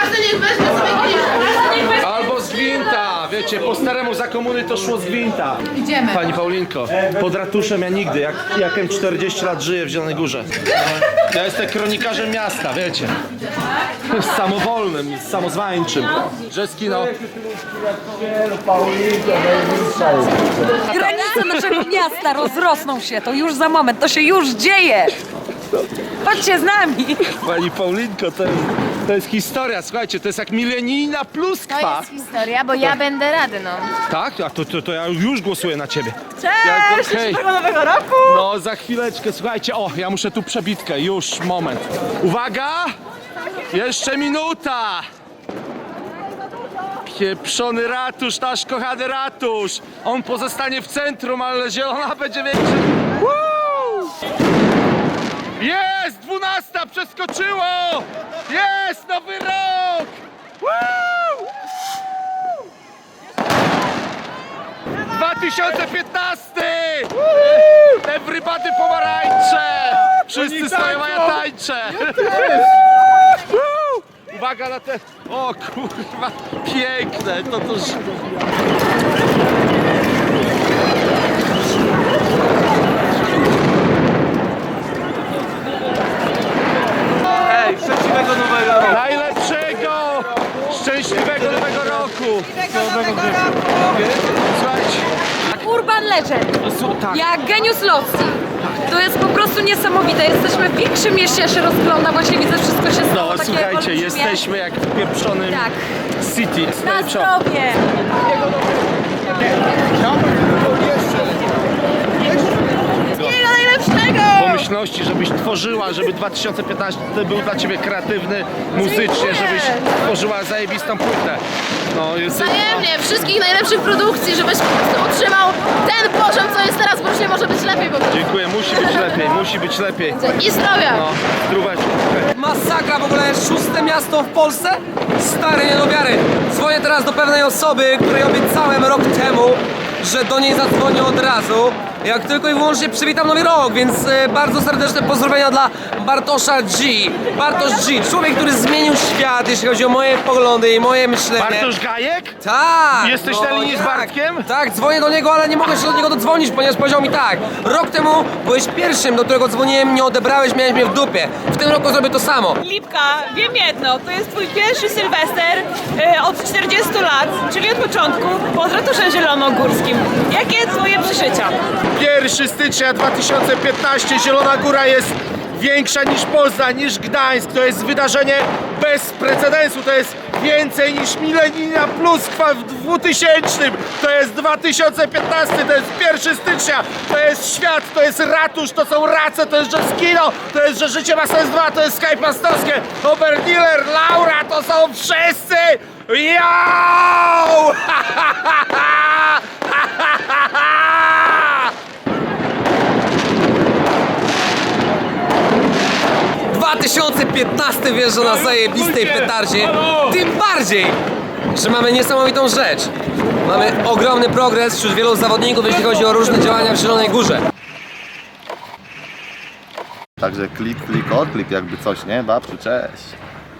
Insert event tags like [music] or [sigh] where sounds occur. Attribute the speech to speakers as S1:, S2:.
S1: Każdy niech weźmie sobie kieliszek.
S2: Albo z gwinta, wiecie, po staremu za komuny to szło z gwinta.
S1: Idziemy.
S2: Pani Paulinko, pod ratuszem ja nigdy, jak, jakem 40 lat żyję w Zielonej Górze. Ja jestem kronikarzem miasta, wiecie. Samowolnym, samozwańczym. Brzeski, no.
S3: Granice naszego miasta rozrosną się, to już za moment, to się już dzieje. Chodźcie z nami.
S2: Pani Paulinko, to jest, to jest historia, słuchajcie, to jest jak milenijna
S1: To
S2: pluskwa.
S1: jest historia, bo ja będę Radyną.
S2: Tak? A to, to, to ja już głosuję na ciebie.
S3: Cześć,
S2: Hej.
S3: szczęśliwego nowego roku.
S2: No, za chwileczkę, słuchajcie, o, ja muszę tu przebitkę, już, moment. Uwaga! Jeszcze minuta! Pieprzony ratusz, nasz kochany ratusz! On pozostanie w centrum, ale zielona będzie większa. Woo! Jest! Dwunasta przeskoczyło! Jest! Nowy rok! Woo! 2015! Everybody pomarańcze! Wszyscy stoją, a ja tańczę! Woo! Uwaga na te... O kurwa, piękne, to to...
S4: Ej, szczęśliwego nowego roku!
S2: Najlepszego! Szczęśliwego nowego roku! Słuchajcie,
S3: Urban Legend,
S2: tak.
S3: jak genius locji. To jest po prostu niesamowite. Jesteśmy w większym mieście, ja się rozglądam, właśnie widzę wszystko się stało.
S2: No
S3: takie
S2: słuchajcie,
S3: olbrzymie.
S2: jesteśmy jak w pieprzonym
S3: Tak.
S2: City.
S3: Na
S2: najlepsza-
S3: zdrowie.
S2: Pomyślności, żebyś tworzyła, żeby 2015 był dla ciebie kreatywny muzycznie, żebyś tworzyła zajebistą płytę. No, jest,
S1: Wzajemnie, wszystkich najlepszych produkcji, żebyś po prostu utrzymał ten poziom, co jest teraz, bo już nie może być lepiej po prostu.
S2: Dziękuję, musi być lepiej, musi być lepiej.
S1: I zdrowia.
S2: No.
S4: Masakra w ogóle, szóste miasto w Polsce? Stary, nie do wiary. Dzwonię teraz do pewnej osoby, której obiecałem rok temu, że do niej zadzwonię od razu. Jak tylko i wyłącznie przywitam nowy rok, więc e, bardzo serdeczne pozdrowienia dla Bartosza G. Bartosz G, człowiek, który zmienił świat, jeśli chodzi o moje poglądy i moje myślenie.
S2: Bartosz Gajek?
S4: Tak!
S2: Jesteś na linii z
S4: jak?
S2: Bartkiem?
S4: Tak, dzwonię do niego, ale nie mogę się do niego dodzwonić, ponieważ powiedział mi tak. Rok temu byłeś pierwszym, do którego dzwoniłem, nie odebrałeś, miałeś mnie w dupie. W tym roku zrobię to samo.
S5: Lipka, wiem jedno, to jest twój pierwszy Sylwester e, od 40 lat, czyli od początku, pod ratuszem zielonogórskim. Jakie twoje przeżycia?
S2: 1 stycznia 2015 Zielona Góra jest większa niż Poznań, niż Gdańsk. To jest wydarzenie bez precedensu. To jest więcej niż milenijna pluskwa w 2000. To jest 2015, to jest 1 stycznia. To jest świat, to jest ratusz, to są race, to jest Jazz Kino, to jest, że życie ma sens 2, to jest Skype Pastowskie, Oberdealer, Laura, to są wszyscy! Yo! [laughs]
S4: 2015 wjeżdża na zajebistej petardzie. Tym bardziej, że mamy niesamowitą rzecz. Mamy ogromny progres wśród wielu zawodników, jeśli chodzi o różne działania w Zielonej Górze.
S6: Także klik, klik, odklik, jakby coś, nie? Babciu, cześć.